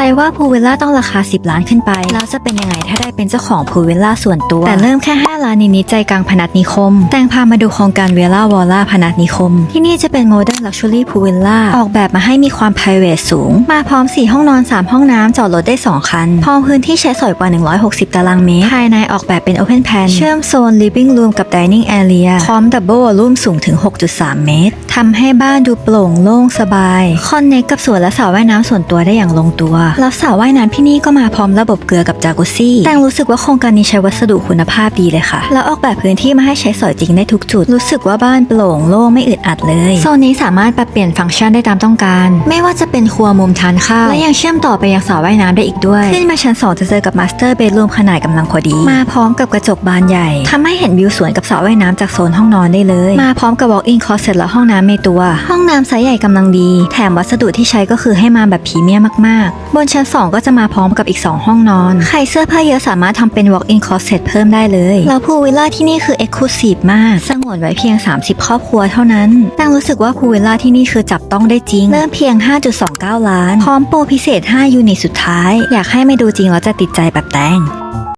ใครว่าพูลวิลล่าต้องราคา 10 ล้านขึ้นไป แล้วจะเป็นยังไงถ้าได้เป็นเจ้าของพูลวิลล่าส่วนตัว แต่เริ่มแค่ 5 ล้านนิดๆใจกลางพนัสนิคม แต่งพามาดูโครงการเวล่าวอลล่าพนัสนิคม ที่นี่จะเป็นโมเดิร์นลักชัวรี่พูลวิลล่าออกแบบมาให้มีความ p r i v a t สูง มาพร้อม 4 ห้องนอน 3 ห้องน้ำจอดรถได้ 2 คัน พร้อมพื้นที่ใช้สอยกว่า 160 ตารางเมตร ภายในออกแบบเป็น Open Plan เชื่อมโซน Living Room กับ Dining Area พร้อม Double Volume สูงถึง 6.3 เมตรทำให้บ้านดูโปร่งโล่งสบาย คอนเนคกับสวนและสระว่ายน้ำส่วนตัวได้อย่างลงตัวแล้วสระว่ายน้ำที่นี่ก็มาพร้อมระบบเกลือกับจากุซซี่ แต่รู้สึกว่าโครงการนี้ใช้วัสดุคุณภาพดีเลยค่ะ แล้วออกแบบพื้นที่มาให้ใช้สอยจริงได้ทุกจุด รู้สึกว่าบ้านโปร่งโล่งไม่อึดอัดเลย โซนนี้สามารถปรับเปลี่ยนฟังก์ชันได้ตามต้องการ ไม่ว่าจะเป็นครัวมุมทานข้าว และยังเชื่อมต่อไปยังสระว่ายน้ำได้อีกด้วย ขึ้นมาชั้น 2 จะเจอกับมาสเตอร์เบดรูมขนาดกำลังพอดี มาพร้อมกับกระจกบานใหญ่ทำให้เห็นวิวสวนกับสระว่ายน้ำจากโซนห้องนอนได้เลย มาพร้อมกับ walk-in closet และห้องน้ำในตัว ห้องน้ำไซส์ใหญ่กำลังดี แถมวัสดุที่ใช้ก็คือให้มาแบบพรีเมียมมากๆบนชั้น 2 ก็จะมาพร้อมกับอีก 2 ห้องนอน ใครเสื้อผ้าเยอะสามารถทำเป็น walk-in closet เพิ่มได้เลย แล้วพูลวิลล่าที่นี่คือ exclusive มาก สงวนไว้เพียง 30 ครอบครัวเท่านั้นแต่รู้สึกว่าพูลวิลล่าที่นี่คือจับต้องได้จริง เริ่มเพียง 5.29 ล้าน พร้อมโปรพิเศษ 5 ยูนิตสุดท้าย อยากให้ไม่ดูจริงแล้วจะติดใจแบบแตง